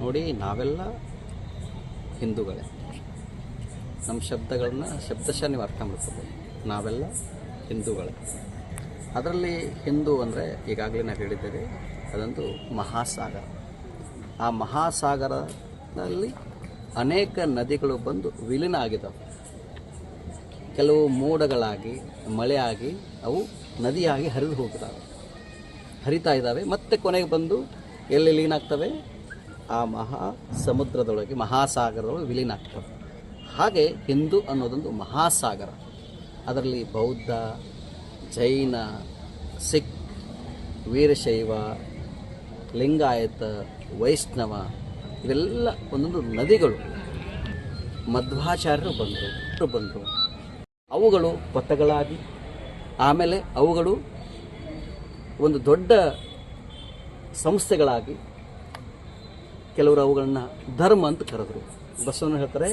ನೋಡಿ, ನಾವೆಲ್ಲ ಹಿಂದೂಗಳೇ. ನಮ್ಮ ಶಬ್ದಗಳನ್ನ ಶಬ್ದಶಃ ನೀವು ಅರ್ಥ ಮಾಡ್ಕೋಬೇಕು ನಾವೆಲ್ಲ ಹಿಂದೂಗಳೇ. ಅದರಲ್ಲಿ ಹಿಂದೂ ಅಂದರೆ ಈಗಾಗಲೇ ನಾವು ಹೇಳಿದ್ದೇವೆ ಅದೊಂದು ಮಹಾಸಾಗರ. ಆ ಮಹಾಸಾಗರದಲ್ಲಿ ಅನೇಕ ನದಿಗಳು ಬಂದು ವಿಲೀನ ಆಗಿದ್ದಾವೆ ಕೆಲವು ಮೋಡಗಳಾಗಿ, ಮಳೆಯಾಗಿ, ಅವು ನದಿಯಾಗಿ ಹರಿದು ಹೋಗಿದ್ದಾವೆ ಹರಿತಾ ಇದ್ದಾವೆ. ಮತ್ತೆ ಕೊನೆಗೆ ಬಂದು ಎಲ್ಲಿ ಲೀನ್ ಆಗ್ತವೆ? ಆ ಮಹಾ ಸಮುದ್ರದೊಳಗೆ, ಮಹಾಸಾಗರದೊಳಗೆ ವಿಲೀನ ಆಗ್ತವೆ. ಹಾಗೆ ಹಿಂದೂ ಅನ್ನೋದೊಂದು ಮಹಾಸಾಗರ. ಅದರಲ್ಲಿ ಬೌದ್ಧ, ಜೈನ, ಸಿಖ್, ವೀರಶೈವ, ಲಿಂಗಾಯತ, ವೈಷ್ಣವ, ಇವೆಲ್ಲ ಒಂದೊಂದು ನದಿಗಳು. ಮಧ್ವಾಚಾರ್ಯರು ಬಂದರು ಬಂದರು. ಅವುಗಳು ಪಥಗಳಾಗಿ, ಆಮೇಲೆ ಅವುಗಳು ಒಂದು ದೊಡ್ಡ ಸಂಸ್ಥೆಗಳಾಗಿ ಕೆಲವರು ಅವುಗಳನ್ನ ಧರ್ಮ ಅಂತ ಕರೆದ್ರು. ಬಸವನ ಹೇಳ್ತಾರೆ,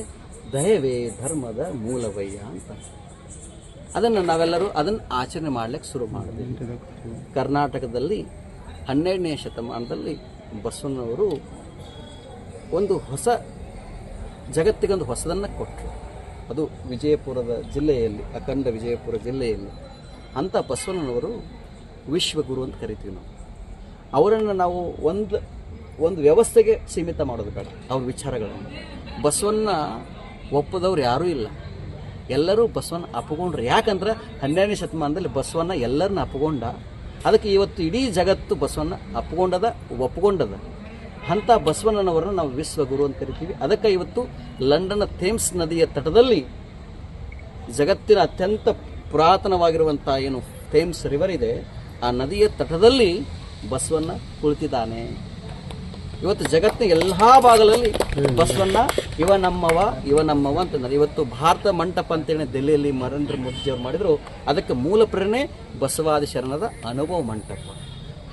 ದಯವೇ ಧರ್ಮದ ಮೂಲವಯ್ಯ ಅಂತ. ಅದನ್ನು ನಾವೆಲ್ಲರೂ ಅದನ್ನು ಆಚರಣೆ ಮಾಡಲಿಕ್ಕೆ ಶುರು ಮಾಡಿದ್ವಿ. ಕರ್ನಾಟಕದಲ್ಲಿ ಹನ್ನೆರಡನೇ ಶತಮಾನದಲ್ಲಿ ಬಸವಣ್ಣವರು ಒಂದು ಹೊಸ ಜಗತ್ತಿಗೊಂದು ಹೊಸದನ್ನು ಕೊಟ್ಟರು ಅದು ವಿಜಯಪುರದ ಜಿಲ್ಲೆಯಲ್ಲಿ, ಅಖಂಡ ವಿಜಯಪುರ ಜಿಲ್ಲೆಯಲ್ಲಿ. ಅಂಥ ಬಸವಣ್ಣನವರು ವಿಶ್ವಗುರು ಅಂತ ಕರಿತೀವಿ ನಾವು. ಅವರನ್ನು ನಾವು ಒಂದು ಒಂದು ವ್ಯವಸ್ಥೆಗೆ ಸೀಮಿತ ಮಾಡೋದು ಬೇಡ, ಅವ್ರ ವಿಚಾರಗಳನ್ನು. ಬಸವನ್ನ ಒಪ್ಪದವ್ರು ಯಾರೂ ಇಲ್ಲ. ಎಲ್ಲರೂ ಬಸವನ್ನ ಅಪ್ಪಗೊಂಡ್ರು. ಯಾಕಂದ್ರೆ ಹನ್ನೆರಡನೇ ಶತಮಾನದಲ್ಲಿ ಬಸವನ್ನ ಎಲ್ಲರನ್ನ ಅಪ್ಪಗೊಂಡ, ಅದಕ್ಕೆ ಇವತ್ತು ಇಡೀ ಜಗತ್ತು ಬಸವನ್ನ ಅಪ್ಪಗೊಂಡದ ಒಪ್ಗೊಂಡದ ಅಂಥ ಬಸವಣ್ಣನವರನ್ನು ನಾವು ವಿಶ್ವಗುರು ಅಂತ ಕರಿತೀವಿ. ಅದಕ್ಕೆ ಇವತ್ತು ಲಂಡನ್ನ ಥೇಮ್ಸ್ ನದಿಯ ತಟದಲ್ಲಿ ಜಗತ್ತಿನ ಅತ್ಯಂತ ಪುರಾತನವಾಗಿರುವಂಥ ಏನು ಥೇಮ್ಸ್ ರಿವರ್ ಇದೆ ಆ ನದಿಯ ತಟದಲ್ಲಿ ಬಸವಣ್ಣ ಕುಳಿತಿದ್ದಾನೆ. ಇವತ್ತು ಜಗತ್ತಿನ ಎಲ್ಲಾ ಭಾಗಗಳಲ್ಲಿ ಬಸವಣ್ಣ ಇವ ನಮ್ಮವ ಇವ ನಮ್ಮವ ಅಂತಂದ್ರೆ ಇವತ್ತು ಭಾರತ ಮಂಟಪ ಅಂತೇಳಿ ದೆಹಲಿಯಲ್ಲಿ ನರೇಂದ್ರ ಮೋದಿಜಿ ಅವರು ಮಾಡಿದ್ರು. ಅದಕ್ಕೆ ಮೂಲ ಪ್ರೇರಣೆ ಬಸವಾದಿ ಶರಣದ ಅನುಭವ ಮಂಟಪ.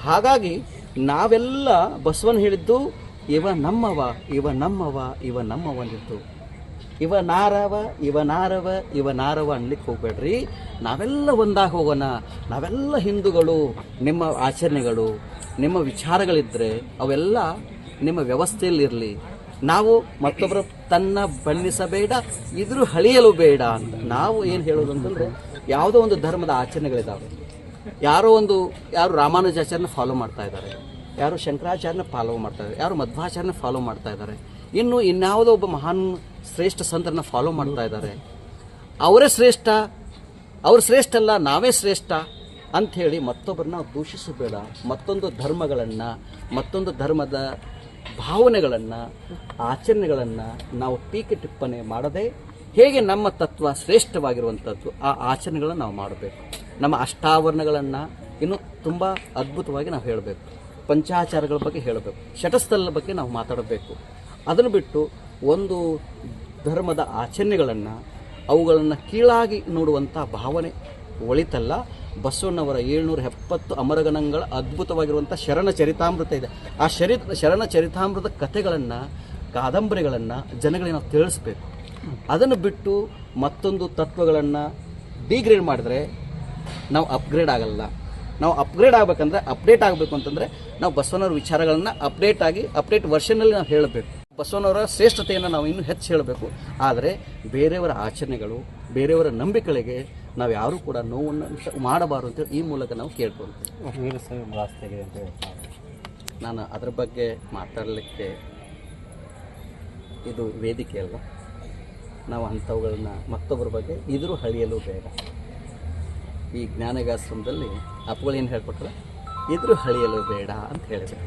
ಹಾಗಾಗಿ ನಾವೆಲ್ಲ ಬಸವನ್ ಹೇಳಿದ್ದು ಇವ ನಮ್ಮವ ಇವ ನಮ್ಮವ ಇವ ನಮ್ಮವ ಅಂದಿತ್ತು ಇವ ನಾರವ ಇವ ನಾರವ ಇವ ನಾರವ ಅನ್ಲಿಕ್ಕೆ ಹೋಗ್ಬೇಡ್ರಿ. ನಾವೆಲ್ಲ ಒಂದಾಗಿ ಹೋಗೋಣ. ನಾವೆಲ್ಲ ಹಿಂದೂಗಳು, ನಿಮ್ಮ ಆಚರಣೆಗಳು, ನಿಮ್ಮ ವಿಚಾರಗಳಿದ್ದರೆ ಅವೆಲ್ಲ ನಿಮ್ಮ ವ್ಯವಸ್ಥೆಯಲ್ಲಿರಲಿ. ನಾವು ಮತ್ತೊಬ್ಬರು ತನ್ನ ಬಣ್ಣಿಸಬೇಡ, ಇದ್ರು ಹಳಿಯಲು ಬೇಡ ಅಂತ. ನಾವು ಏನು ಹೇಳೋದು ಅಂತಂದ್ರೆ ಯಾವುದೋ ಒಂದು ಧರ್ಮದ ಆಚರಣೆಗಳಿದ್ದಾವೆ ಯಾರೋ ಒಂದು, ಯಾರು ರಾಮಾನುಜಾಚಾರ್ಯನ ಫಾಲೋ ಮಾಡ್ತಾ ಇದ್ದಾರೆ. ಯಾರು ಶಂಕರಾಚಾರ್ಯನ ಫಾಲೋ ಮಾಡ್ತಾ ಇದ್ದಾರೆ. ಯಾರು ಮಧ್ವಾಚಾರ್ಯನ ಫಾಲೋ ಮಾಡ್ತಾ ಇದ್ದಾರೆ. ಇನ್ನು ಇನ್ಯಾವುದೋ ಒಬ್ಬ ಮಹಾನ್ ಶ್ರೇಷ್ಠ ಸಂತರನ್ನ ಫಾಲೋ ಮಾಡ್ತಾ ಇದ್ದಾರೆ. ಅವರೇ ಶ್ರೇಷ್ಠ, ಅವ್ರು ಶ್ರೇಷ್ಠ ಅಲ್ಲ, ನಾವೇ ಶ್ರೇಷ್ಠ ಅಂಥೇಳಿ ಮತ್ತೊಬ್ಬರನ್ನ ನಾವು ದೂಷಿಸಬೇಡ. ಮತ್ತೊಂದು ಧರ್ಮಗಳನ್ನು, ಮತ್ತೊಂದು ಧರ್ಮದ ಭಾವನೆಗಳನ್ನು, ಆಚರಣೆಗಳನ್ನು ನಾವು ಟೀಕೆ ಟಿಪ್ಪಣೆ ಮಾಡದೆ ಹೇಗೆ ನಮ್ಮ ತತ್ವ ಶ್ರೇಷ್ಠವಾಗಿರುವಂಥದ್ದು ಆ ಆಚರಣೆಗಳನ್ನು ನಾವು ಮಾಡಬೇಕು. ನಮ್ಮ ಅಷ್ಟಾವರಣಗಳನ್ನು ಇನ್ನು ತುಂಬ ಅದ್ಭುತವಾಗಿ ನಾವು ಹೇಳಬೇಕು. ಪಂಚಾಚಾರಗಳ ಬಗ್ಗೆ ಹೇಳಬೇಕು. ಶಟಸ್ಥಲ ಬಗ್ಗೆ ನಾವು ಮಾತಾಡಬೇಕು. ಅದನ್ನು ಬಿಟ್ಟು ಒಂದು ಧರ್ಮದ ಆಚರಣೆಗಳನ್ನು ಅವುಗಳನ್ನು ಕೀಳಾಗಿ ನೋಡುವಂಥ ಭಾವನೆ ಒಳಿತಲ್ಲ. ಬಸವಣ್ಣವರ ಏಳ್ನೂರ ಎಪ್ಪತ್ತು ಅಮರಗಣಗಳ ಅದ್ಭುತವಾಗಿರುವಂಥ ಶರಣ ಚರಿತಾಮೃತ ಇದೆ. ಆ ಶರಿ, ಶರಣ ಚರಿತಾಮೃತ ಕಥೆಗಳನ್ನು, ಕಾದಂಬರಿಗಳನ್ನು ಜನಗಳಿಗೆ ನಾವು ತಿಳಿಸ್ಬೇಕು. ಅದನ್ನು ಬಿಟ್ಟು ಮತ್ತೊಂದು ತತ್ವಗಳನ್ನು ಡಿಗ್ರೇಡ್ ಮಾಡಿದ್ರೆ ನಾವು ಅಪ್ಗ್ರೇಡ್ ಆಗಲ್ಲ. ನಾವು ಅಪ್ಗ್ರೇಡ್ ಆಗಬೇಕಂದ್ರೆ ಅಪ್ಡೇಟ್ ಆಗಬೇಕು ಅಂತಂದರೆ ನಾವು ಬಸವನವರ ವಿಚಾರಗಳನ್ನು ಅಪ್ಡೇಟ್ ಆಗಿ ಅಪ್ಡೇಟ್ ವರ್ಷನಲ್ಲಿ ನಾವು ಹೇಳಬೇಕು. ಬಸವನವರ ಶ್ರೇಷ್ಠತೆಯನ್ನು ನಾವು ಇನ್ನೂ ಹೆಚ್ಚು ಹೇಳಬೇಕು. ಆದರೆ ಬೇರೆಯವರ ಆಚರಣೆಗಳು, ಬೇರೆಯವರ ನಂಬಿಕೆಗಳಿಗೆ ನಾವು ಯಾರೂ ಕೂಡ ನೋವನ್ನು ಮಾಡಬಾರದು ಅಂತೇಳಿ ಈ ಮೂಲಕ ನಾವು ಕೇಳ್ಕೊಳ್ತೀವಿ. ನಾನು ಅದರ ಬಗ್ಗೆ ಮಾತಾಡಲಿಕ್ಕೆ ಇದು ವೇದಿಕೆ ಅಲ್ಲ ನಾವು ಅಂಥವುಗಳನ್ನ ಮತ್ತೊಬ್ಬರ ಬಗ್ಗೆ ಇದ್ರೂ ಹಳಿಯಲು ಬೇಡ. ಈ ಜ್ಞಾನಗಾಶ್ರಮದಲ್ಲಿ ಏನು ಹೇಳ್ಕೊಟ್ರೆ? ಇದ್ರೂ ಹಳಿಯಲು ಬೇಡ ಅಂತ ಹೇಳಿದ್ರು.